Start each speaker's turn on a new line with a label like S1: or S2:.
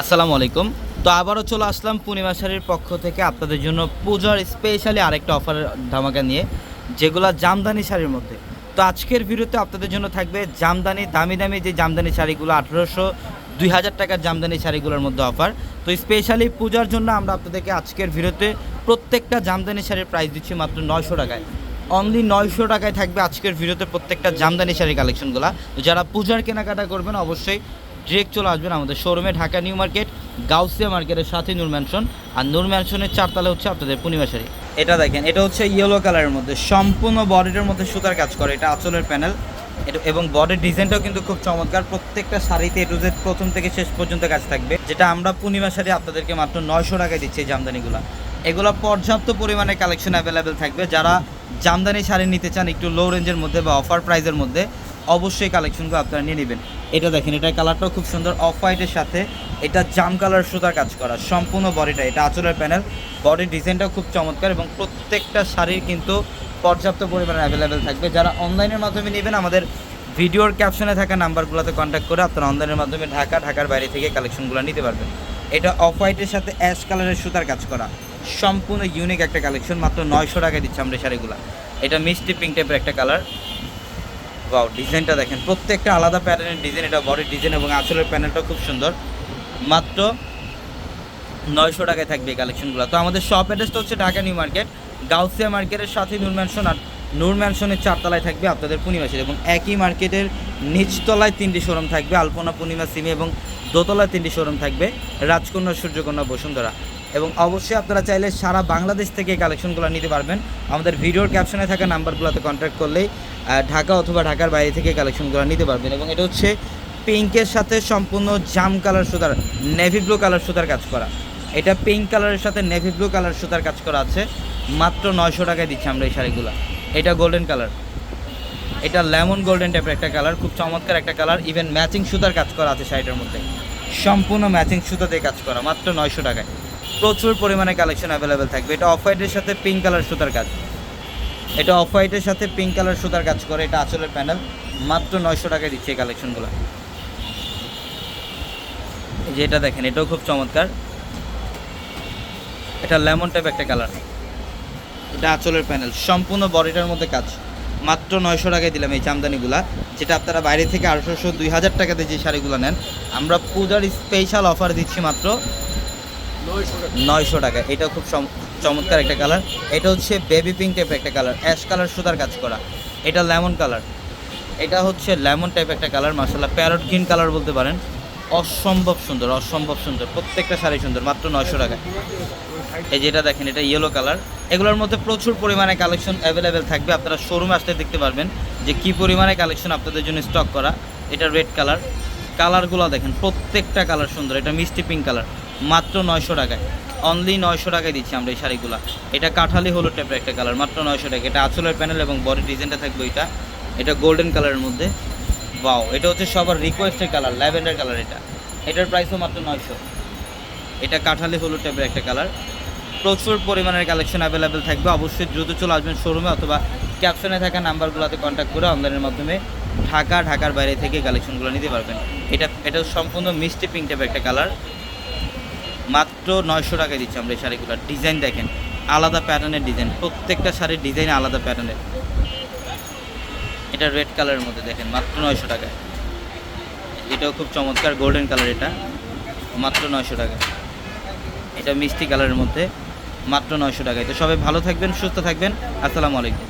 S1: আসসালামু আলাইকুম। তো আবারও চলে আসলাম পূর্ণিমা শাড়ির পক্ষ থেকে আপনাদের জন্য পূজার স্পেশালি আরেকটা অফার ধামাকা নিয়ে, যেগুলো জামদানি শাড়ির মধ্যে। তো আজকের ভিডিওতে আপনাদের জন্য থাকবে জামদানি, দামি দামি যে জামদানি শাড়িগুলো, আঠেরোশো দুই হাজার টাকার জামদানি শাড়িগুলোর মধ্যে অফার তো স্পেশালি পূজার জন্য আমরা আপনাদেরকে আজকের ভিডিওতে প্রত্যেকটা জামদানি শাড়ির প্রাইস দিচ্ছি মাত্র নয়শো টাকায়। অনলি নয়শো টাকায় থাকবে আজকের ভিডিওতে প্রত্যেকটা জামদানি শাড়ির কালেকশনগুলো যারা পূজার কেনাকাটা করবেন, অবশ্যই ডিরেক্ট চলে আসবেন আমাদের শোরুমে ঢাকা নিউ মার্কেট, গাউসিয়া মার্কেটের সাথে নূর ম্যানশন আর নূর ম্যানশনের চারতলা হচ্ছে আপনাদের পূর্ণিমা শাড়ি। এটা দেখেন, এটা হচ্ছে ইয়েলো কালারের মধ্যে, সম্পূর্ণ বডিটার মধ্যে সুতার কাজ করে, এটা আঁচলের প্যানেল এটা এবং বডির ডিজাইনটাও কিন্তু খুব চমৎকার, প্রত্যেকটা শাড়িতে এটু জেড প্রথম থেকে শেষ পর্যন্ত কাজ থাকবে। যেটা আমরা পূর্ণিমা শাড়ি আপনাদেরকে মাত্র নয়শো টাকায় দিচ্ছি এই জামদানিগুলো। এগুলো পর্যাপ্ত পরিমাণে কালেকশন অ্যাভেলেবেল থাকবে। যারা জামদানি শাড়ি নিতে চান একটু লো রেঞ্জের মধ্যে বা অফার প্রাইজের মধ্যে, অবশ্যই কালেকশনগুলো আপনারা নিয়ে নেবেন। এটা দেখেন এটা কালারটাও খুব সুন্দর অফ হোয়াইটের সাথে। এটা জাম কালার সুতার কাজ করা, সম্পূর্ণ বডিটা, এটা আঁচলের প্যানেল। বডির ডিজাইনটাও খুব চমৎকার এবং প্রত্যেকটা শাড়ির কিন্তু পর্যাপ্ত পরিমাণে অ্যাভেলেবেল থাকবে। যারা অনলাইনের মাধ্যমে নেবেন, আমাদের ভিডিওর ক্যাপশনে থাকা নাম্বারগুলোতে কন্ট্যাক্ট করে আপনারা অনলাইনের মাধ্যমে ঢাকা, ঢাকার বাইরে থেকে কালেকশনগুলো নিতে পারবেন। এটা অফ হোয়াইটের সাথে অ্যাশ কালারের সুতার কাজ করা, সম্পূর্ণ ইউনিক একটা কালেকশন মাত্র নয়শো টাকায় দিচ্ছে আমরা শাড়িগুলো। এটা মিষ্টি পিঙ্ক টাইপের একটা কালার ওয়াও ডিজাইনটা দেখেন, প্রত্যেকটা আলাদা প্যাটার্নের ডিজাইন এটা বডির ডিজাইন এবং আঁচলের প্যানেলটা খুব সুন্দর। মাত্র নয়শো টাকায় থাকবে এই কালেকশনগুলো তো আমাদের শপ অ্যাড্রেসটা হচ্ছে ঢাকা নিউ মার্কেট, গাউসিয়া মার্কেটের সাথে নূর ম্যানশন আর নূর ম্যানশনের চারতলায় থাকবে আপনাদের পূর্ণিমা পূর্ণিমাসের এবং একই মার্কেটের নিচতলায় তিনটি শোরুম থাকবে, আলপনা, পূর্ণিমা, সিমি এবং দোতলায় তিনটি শোরুম থাকবে, রাজকন্যা, সূর্যকন্যা, বসুন্ধরা। এবং অবশ্যই আপনারা চাইলে সারা বাংলাদেশ থেকে এই কালেকশনগুলো নিতে পারবেন। আমাদের ভিডিওর ক্যাপশনে থাকা নাম্বারগুলোতে কন্ট্যাক্ট করলেই ঢাকা অথবা ঢাকার বাইরে থেকে কালেকশন কালেকশনগুলো নিতে পারবেন। এবং এটা হচ্ছে পিঙ্কের সাথে সম্পূর্ণ জাম কালার সুতার নেভি ব্লু কালার সুতার কাজ করা। এটা পিঙ্ক কালারের সাথে নেভি ব্লু কালার সুতার কাজ করা আছে। মাত্র নয়শো টাকায় দিচ্ছি আমরা এই শাড়িগুলো। এটা গোল্ডেন কালার এটা লেমন গোল্ডেন টাইপের একটা কালার খুব চমৎকার একটা কালার ইভেন ম্যাচিং সুতার কাজ করা আছে শাড়িটার মধ্যে। সম্পূর্ণ ম্যাচিং সুতা দিয়ে কাজ করা, মাত্র নয়শো টাকায়। প্রচুর পরিমাণে কালেকশন অ্যাভেলেবেল থাকবে। এটা অফ হোয়াইটের সাথে পিঙ্ক কালার সুতার কাজ। এটা অফ হোয়াইটের সাথে পিঙ্ক কালার সুতার কাজ করে এটা আঁচলের প্যানেল মাত্র নয়শো টাকায় দিচ্ছে এই কালেকশনগুলো যে এটা দেখেন এটাও খুব চমৎকার। এটা লেমন টাইপ একটা কালার এটা আঁচলের প্যানেল সম্পূর্ণ বডিটার মধ্যে কাজ। মাত্র নয়শো টাকায় দিলাম এই জামদানিগুলা যেটা আপনারা বাইরে থেকে আঠারোশো দুই হাজার টাকাতে যে শাড়িগুলো নেন আমরা পূজার স্পেশাল অফার দিচ্ছি মাত্র নয়শো টাকা। এটা খুব চমৎকার একটা কালার। এটা হচ্ছে বেবি পিঙ্ক টাইপের একটা কালার। অ্যাশ কালার সুতার কাজ করা। এটা লেমন কালার এটা হচ্ছে লেমন টাইপ একটা কালার মাসাল্লাহ প্যারট গ্রিন কালার বলতে পারেন। অসম্ভব সুন্দর অসম্ভব সুন্দর। প্রত্যেকটা শাড়ি সুন্দর, মাত্র নয়শো টাকা এই যেটা দেখেন, এটা ইয়েলো কালার এগুলোর মধ্যে প্রচুর পরিমাণে কালেকশন অ্যাভেলেবেল থাকবে। আপনারা শোরুমে আসতে দেখতে পারবেন যে কি পরিমাণে কালেকশন আপনাদের জন্য স্টক করা। এটা রেড কালার কালারগুলো দেখেন, প্রত্যেকটা কালার সুন্দর। এটা মিষ্টি পিঙ্ক কালার মাত্র নয়শো টাকায়। অনলি নয়শো টাকায় দিচ্ছি আমরা এই শাড়িগুলো। এটা কাঠালি হলুদ টাইপের একটা কালার মাত্র নয়শো টাকা। এটা আঁচলের প্যানেল এবং বডি ডিজাইনটা থাকবে এটা এটা গোল্ডেন কালারের মধ্যে। বাও এটা হচ্ছে সবার রিকোয়েস্টের কালার ল্যাভেন্ডার কালার এটা। এটার প্রাইসও মাত্র নয়শো। এটা কাঠালি হলুদ টাইপের একটা কালার প্রচুর পরিমাণের কালেকশন অ্যাভেলেবেল থাকবে। অবশ্যই দ্রুত চলে আসবেন শোরুমে অথবা ক্যাপশনে থাকা নাম্বারগুলোতে কন্ট্যাক্ট করে অনলাইনের মাধ্যমে ঢাকা, ঢাকার বাইরে থেকে কালেকশনগুলো নিতে পারবেন। এটা এটা সম্পূর্ণ মিষ্টি পিঙ্ক টাইপের একটা কালার মাত্র নয়শো টাকায় দিচ্ছি আমরা এই শাড়িগুলোর ডিজাইন দেখেন, আলাদা প্যাটার্নের ডিজাইন, প্রত্যেকটা শাড়ির ডিজাইন আলাদা প্যাটার্নের এটা রেড কালারের মধ্যে দেখেন, মাত্র নয়শো টাকায়। এটাও খুব চমৎকার গোল্ডেন কালার এটা, মাত্র নয়শো টাকা এটা মিষ্টি কালারের মধ্যে, মাত্র নয়শো টাকায়। তো সবাই ভালো থাকবেন, সুস্থ থাকবেন, আসসালামু আলাইকুম।